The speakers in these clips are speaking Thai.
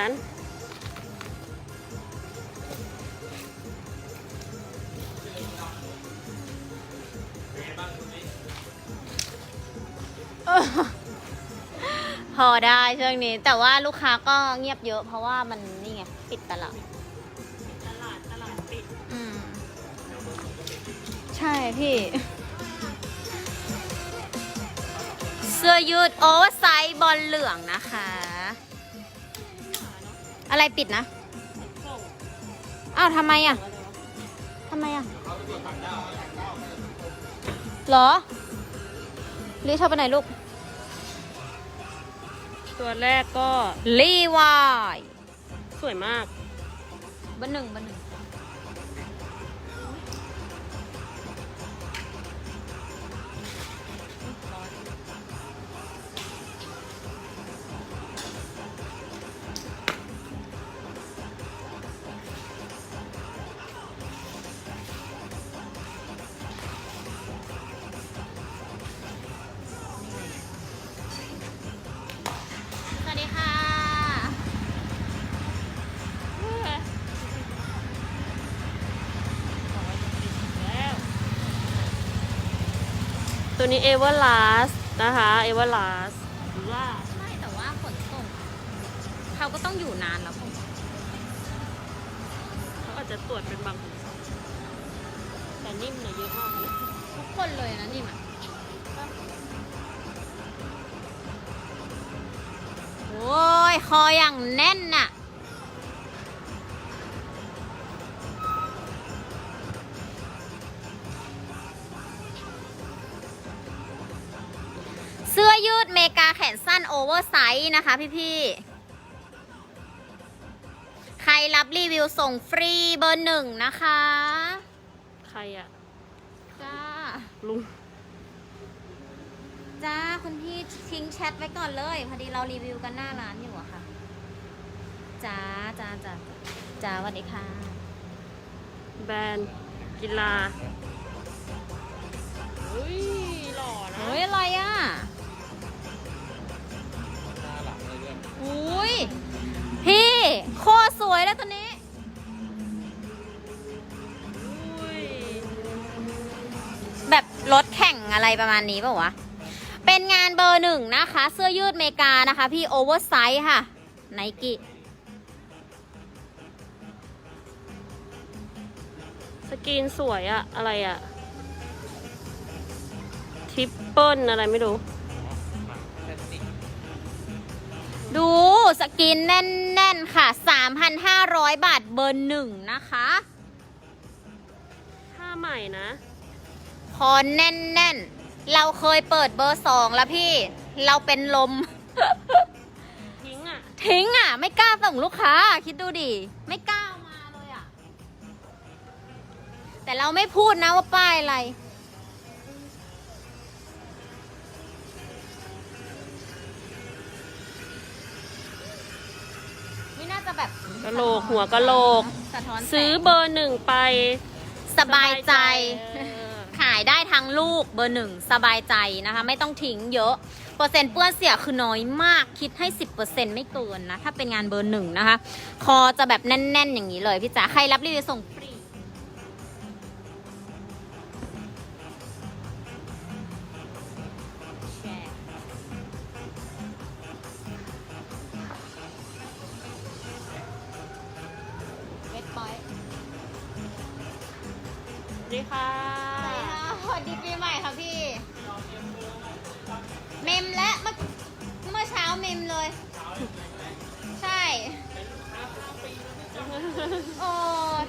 นั้น พอได้ช่วงนี้ แต่ว่าลูกค้าก็เงียบเยอะ เพราะว่ามันนี่ไงปิดตลาดตลาดตลาดปิด อืม ใช่พี่ เสื้อยืดโอเวอร์ไซส์บอลเหลืองนะคะ อะไรปิดนะส่งอ้าวทำไมอะอะไรวะทำไมอะเหรอลิเธอไปไหนลูก ตัวแรกก็ลีวาย สวยมาก เบอร์หนึ่งเบอร์หนึ่ง ตัวนี้เอเวอร์ลาสนะคะเอเวอร์ลาสว่าไม่แต่ว่าขนส่งเขาก็ต้องอยู่นานแล้วคงเขาอาจจะตรวจเป็นบางขนส่งแต่นิ่มเนี่ยเยอะมากเลยทุกคนเลยนะนี่มันโอ้ยคออย่างแน่นน่ะ เวอร์ไซส์นะคะพี่ๆ ใครรับรีวิวส่งฟรีเบอร์หนึ่งนะคะ ใครอะจ้า ลุง จ้าคุณพี่ทิ้งแชทไว้ก่อนเลย พอดีเรารีวิวกันหน้าร้านอยู่อะค่ะ จ้าจ้าจ้าจ้าสวัสดีค่ะ แบรนด์กีฬาเฮ้ย หล่อนะ เฮ้ย อะไรอะ อุ้ยพี่โคตรสวยแล้วตัวนี้แบบรถแข่งอะไรประมาณนี้ป่าวะ เป็นงานเบอร์หนึ่งนะคะ เสื้อยืดเมกานะคะ พี่โอเวอร์ไซส์ค่ะไนกี้สกรีนสวยอะอะไรอะทิปเปิลอะไรไม่รู้ ดูสกินแน่นๆค่ะ 3,500 บาทเบอร์หนึ่งนะคะผ้าใหม่นะ คอแน่นๆ เราเคยเปิดเบอร์สองแล้วพี่ เราเป็นลม ทิ้งอะทิ้งอะ ไม่กล้าส่งลูกค้า คิดดูดิ ไม่กล้าเอามาเลยอะ แต่เราไม่พูดนะว่าป้ายอะไร จะแบบกะโหลกหัวกะโหลก สะท้อนแสงซื้อเบอร์หนึ่งไปสบายใจ เออขายได้ทั้งลูกเบอร์หนึ่งสบายใจนะคะ ไม่ต้องทิ้งเยอะ เปอร์เซ็นต์เปื้อนเสียคือน้อยมากคิดให้ 10%ไม่เกินนะ ถ้าเป็นงานเบอร์หนึ่งนะคะ คอจะแบบแน่น ๆ อย่างนี้เลยพี่จ๋าใครรับรีวิวส่งฟ โอ้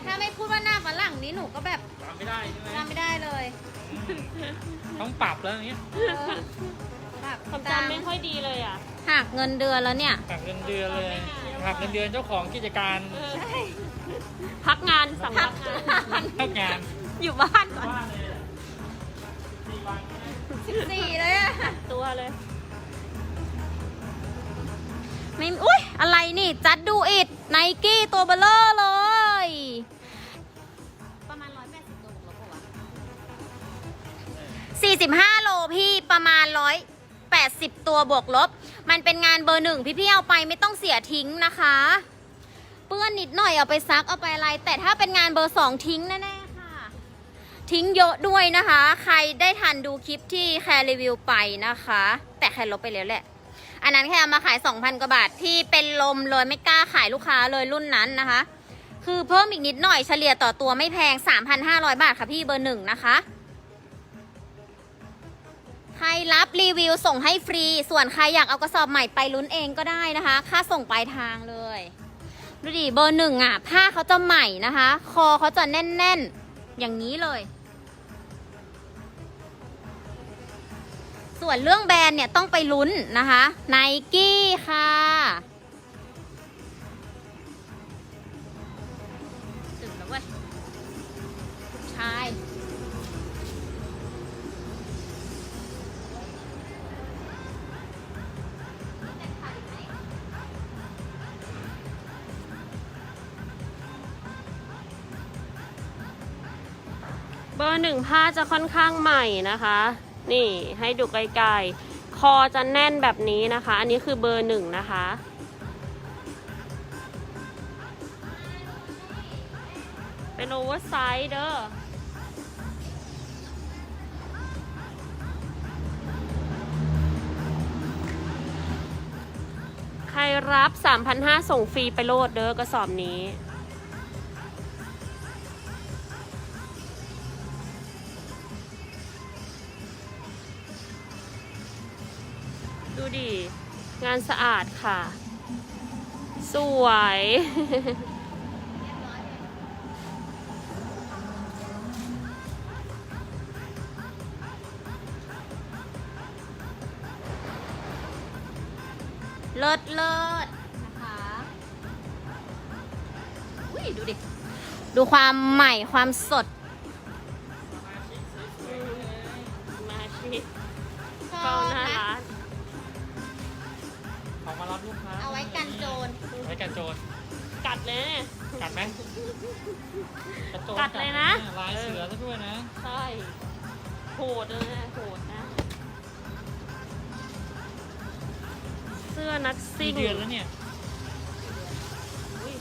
ถ้าไม่พูดว่าหน้าฝรั่งนี้หนูก็แบบทำไม่ได้ใช่ไหมทำไม่ได้เลยต้องปรับแล้วอย่างเงี้ยเออแบบความจำไม่ค่อยดีเลยอะ หักเงินเดือนแล้วเนี่ย หักเงินเดือนเลยหักเงินเดือนเจ้าของกิจการพักงานสั่งพัพักกงาน เลิกงานอยู่บ้านก่อน ว่าเลยสี่วัน สิบสี่เลยอะตัวเลย ไม่ อุ้ยอะไรนี่ จัดดูอิดไนกี้ตัวเบลเลอร์ 45 โลพี่ประมาณร้อยแปดสิบตัวบวกลบ มันเป็นงานเบอร์หนึ่งพี่พี่เอาไปไม่ต้องเสียทิ้งนะคะ เปื้อนนิดหน่อยเอาไปซักเอาไปอะไร แต่ถ้าเป็นงานเบอร์สองทิ้งแน่ๆค่ะ ทิ้งเยอะด้วยนะคะ ใครได้ทันดูคลิปที่แคร์รีวิวไปนะคะ แต่แครลบไปแล้วแหละ อันนั้นแค่เอามาขาย 2,000 กว่าบาท พี่เป็นลมเลยไม่กล้าขายลูกค้าเลยรุ่นนั้นนะคะ คือเพิ่มอีกนิดหน่อยเฉลี่ยต่อตัวไม่แพง 3,500 บาทค่ะพี่เบอร์หนึ่งนะคะ ใครรับรีวิวส่งให้ฟรี ส่วนใครอยากเอากระสอบใหม่ไปลุ้นเองก็ได้นะคะ ค่าส่งปลายทางเลย ดูดิเบอร์หนึ่งอะ ผ้าเขาจะใหม่นะคะ คอเขาจะแน่นๆ อย่างนี้เลย ส่วนเรื่องแบรนด์เนี่ยต้องไปลุ้นนะคะไนกี้ค่ะ บอร์หนึ่งผ้าจะค่อนข้างใหม่นะคะ นี่ให้ดูไกลๆ คอจะแน่นแบบนี้นะคะ อันนี้คือเบอร์หนึ่งนะคะ เป็นโอเวอร์ไซส์เด้อใครรับ 3,500ส่งฟรีไปโลดเด้อกระสอบนี้านสะอาดค่ะ สวย เลิศเลิศนะคะอุ้ยดูดิ ดูความใหม่ความสด กระโจรกัดเลยนะ ลายเสือซะด้วยนะใช่โหดเลยนะโหดนะ เสื้อนักสี่ซิ่งเดือนแล้วเนี่ย อุ๊ย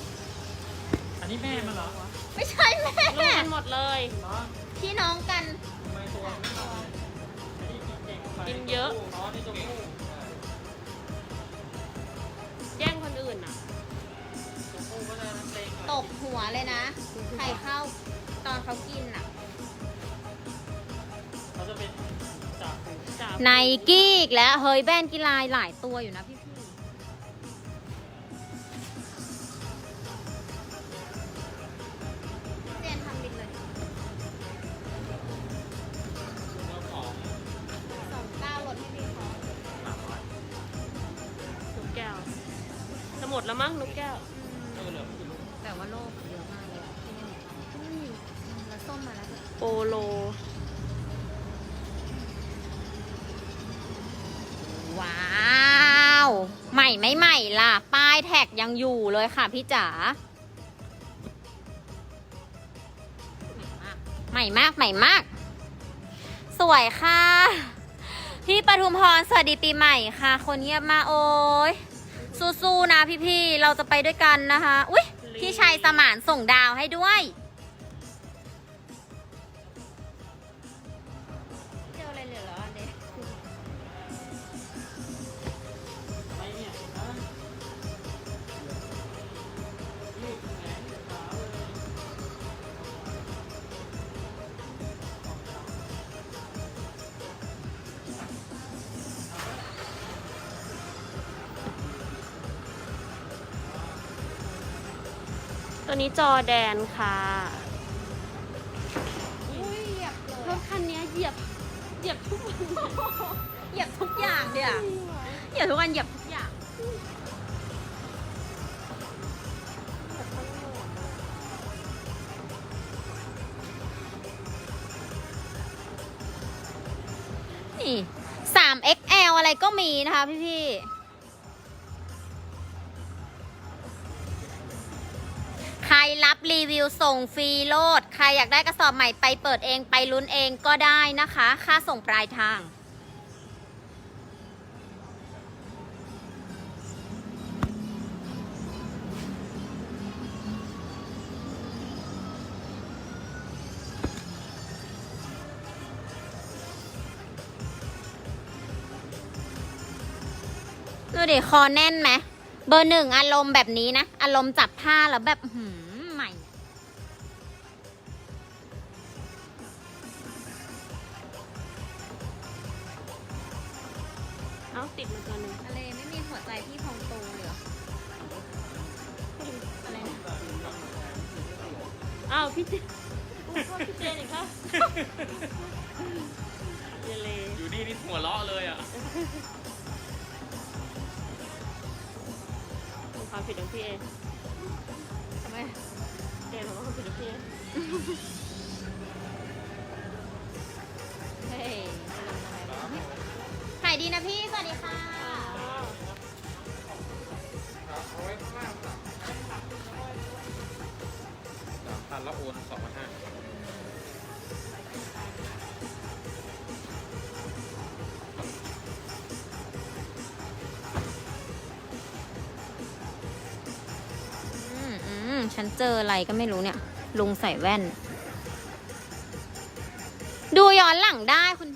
อันนี้แม่มันเหรอไม่ใช่แม่ลูกกันหมดเลย เหรอพี่น้องกัน ทำไมตัวไม่มาอันนี้กินเก่งไปกินเยอะ อ๋อนี่ตัวผู้ ต็งหน่อยตกหัวเลยนะไข่เข้าตอนเขากินอะเขาจะเป็นจากผู้จับไนกี้อีกแล้วเฮ้ยแบรนด์กีฬาหลายตัวอยู่นะพี่พี่เจนทำบินเลยเจ้าของส่งเก้ารถให้พี่เขาสามร้อย นกแก้ว จะหมดแล้วมั้งนกแก้ว กแต่ว่าโลกเยอะมากเลยที่นี่แล้วส้มมาแล้วด้วยโปโล ว้าว ใหม่ไม่ใหม่ล่ะ ป้ายแท็กยังอยู่เลยค่ะพี่จ๋า ใหม่มากใหม่มาก สวยค่ะ พี่ปทุมพรสวัสดีปีใหม่ค่ะ คนเงียบมากโอ้ยสู้ๆนะพี่ๆ เราจะไปด้วยกันนะคะ อุ้ย พี่ชายสมานส่งดาวให้ด้วย ตัวนี้จอแดนค่ะอุ้ยเหยียบเลรถคันนี้เหยียบ เหยียบทุกวันเหยียบทุกอย่างเดี๋ยวเหยียบทุกวันเหยียบทุกอย่างนี่ 3XL อะไรก็มีนะคะพี่พี่ รีวิวส่งฟรีโลด ใครอยากได้กระสอบใหม่ไปเปิดเองไปลุ้นเองก็ได้นะคะ ค่าส่งปลายทาง ดูดิคอแน่นไหมเบอร์หนึ่งอารมณ์แบบนี้นะ อารมณ์จับผ้าแล้วแบบ อุ๊ยโทษพี่เจนอีกค่ะเยเลอยู่นี่นี่หัวเราะเลยอะความผิดของพี่เองทำไมเจนบอกว่าความผิดของพี่เองเฮ้ยจะลงอะไรวะเฮ้ยขายดีนะพี่ สวัสดีค่ะ ฉันเจออะไรก็ไม่รู้เนี่ย ลุงใส่แว่น ดูย้อนหลังได้คุณ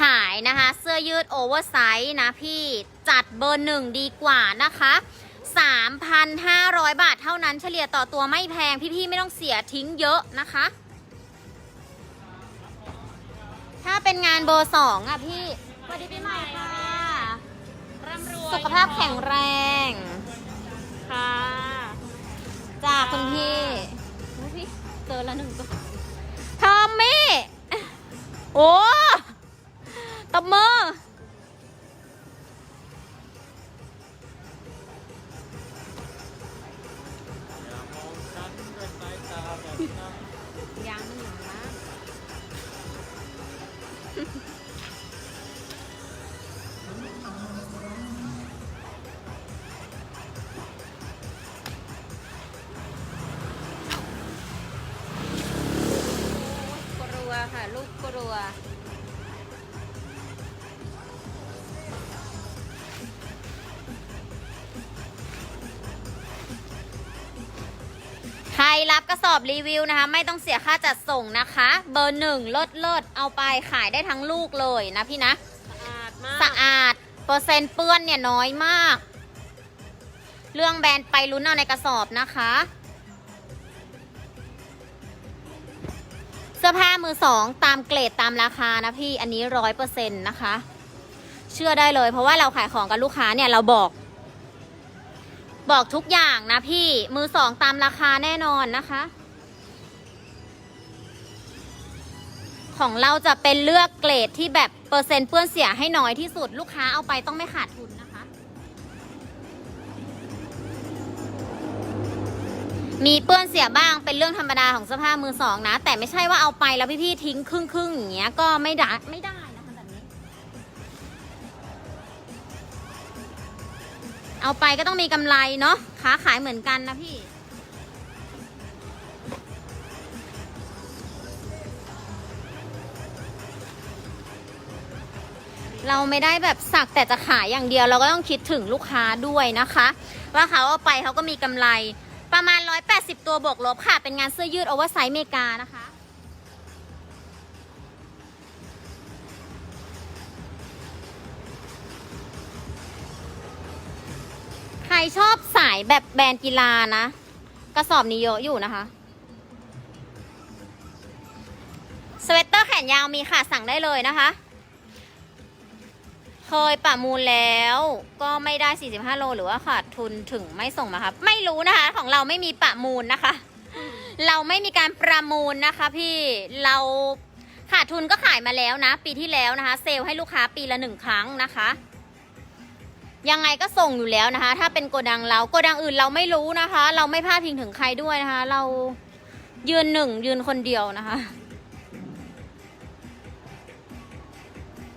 ขายนะคะ เสื้อยืดโอเวอร์ไซส์นะพี่จัดเบอร์หนึ่งดีกว่านะคะ 3,500 บาทเท่านั้นเฉลี่ยต่อตัวไม่แพง พี่ๆไม่ต้องเสียทิ้งเยอะนะคะ ถ้าเป็นงานเบอร์สองอะพี่สวัสดีปีใหม่ค่ะร่ำรวยสุขภาพแข็งแรง ค่ะจ้าคุณพี่พี่เจอแล้วหนึ่งตัวทอมมี่โอ้ ตบมืออยามองฉันด้วยสายตาแบบนั้นยางมันหนามากกลัวค่ะ ลูกกลัว รรับกระสอบรีวิวนะคะ ไม่ต้องเสียค่าจัดส่งนะคะ เบอร์หนึ่งเลิศเลิศเอาไปขายได้ทั้งลูกเลยนะพี่นะ สะอาดมากสะอาด เปอร์เซ็นต์เปื้อนเนี่ยน้อยมาก เรื่องแบรนด์ไปลุ้นเอาในกระสอบนะคะ เสื้อผ้ามือสองตามเกรดตามราคานะพี่อันนี้ร้อยเปอร์เซ็นต์นะคะ เชื่อได้เลย เพราะว่าเราขายของกับลูกค้าเนี่ยเราบอก บอกทุกอย่างนะพี่มือสองตามราคาแน่นอนนะคะ ของเราจะเป็นเลือกเกรดที่แบบเปอร์เซ็นต์เปื้อนเสียให้น้อยที่สุดลูกค้าเอาไปต้องไม่ขาดทุนนะคะ มีเปื้อนเสียบ้างเป็นเรื่องธรรมดาของเสื้อผ้ามือสองนะ แต่ไม่ใช่ว่าเอาไปแล้วพี่ๆทิ้งครึ่งครึ่งๆอย่างเงี้ยก็ไม่ได้ไม่ได้ เอาไปก็ต้องมีกำไรเนาะค้าขายเหมือนกันนะพี่ เราไม่ได้แบบสักแต่จะขายอย่างเดียว เราก็ต้องคิดถึงลูกค้าด้วยนะคะ ว่าเขาเอาไปเขาก็มีกำไร ประมาณ 180 ตัวบวกลบค่ะ เป็นงานเสื้อยืดโอเวอร์ไซส์เมกานะคะ ชอบสายแบบแบรนด์กีฬานะ กระสอบนี้เยอะอยู่นะคะสเวตเตอร์แขนยาวมีค่ะสั่งได้เลยนะคะ เคยประมูลแล้วก็ไม่ได้ 45 โล หรือว่าขาดทุนถึงไม่ส่งมาครับ ไม่รู้นะคะ ของเราไม่มีประมูลนะคะ เราไม่มีการประมูลนะคะ พี่เราขาดทุนก็ขายมาแล้วนะ ปีที่แล้วนะคะ เซลล์ให้ลูกค้าปีละหนึ่งครั้งนะคะ ยังไงก็ส่งอยู่แล้วนะคะ ถ้าเป็นโกดังเราโกดังอื่นเราไม่รู้นะคะ เราไม่พลาดพิงถึงใครด้วยนะคะ เรายืนหนึ่งยืนคนเดียวนะคะ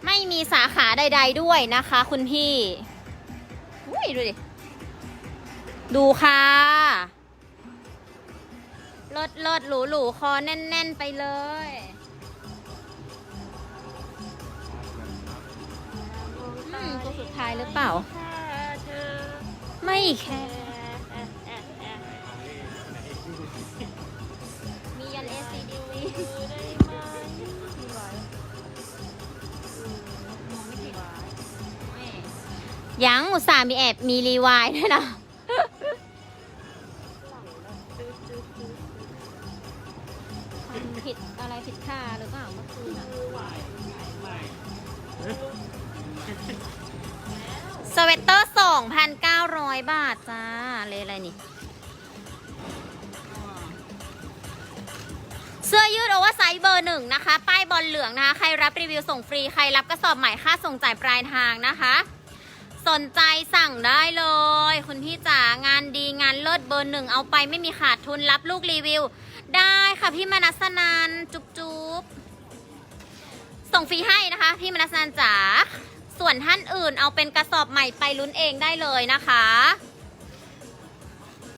ไม่มีสาขาใด ๆด้วยนะคะ คุณพี่อุ้ยดูดิดูค่ะเลิศเลิศหรูหรูคอแน่น ๆ ไปเลย มตัวสุดท้ายหรือเปล่าแค่เธอไม่แค่แอะแอะแอะมียัน ACDV ได้ไหมยังอุตส่าห์มีแอบมีรีวายด้วยนะ เลยอะไรนี่ เสื้อยืดโอเวอร์ไซส์เบอร์หนึ่งนะคะ ป้ายบอลเหลืองนะคะ ใครรับรีวิวส่งฟรี ใครรับกระสอบใหม่ค่าส่งจ่ายปลายทางนะคะ สนใจสั่งได้เลย คุณพี่จ๋างานดีงานเลิศเบอร์หนึ่งเอาไปไม่มีขาดทุนรับลูกรีวิว ได้ค่ะพี่มนัสนันจุ๊บจุ๊บส่งฟรีให้นะคะ พี่มนัสนันจ๋าส่วนท่านอื่นเอาเป็นกระสอบใหม่ไปลุ้นเองได้เลยนะคะ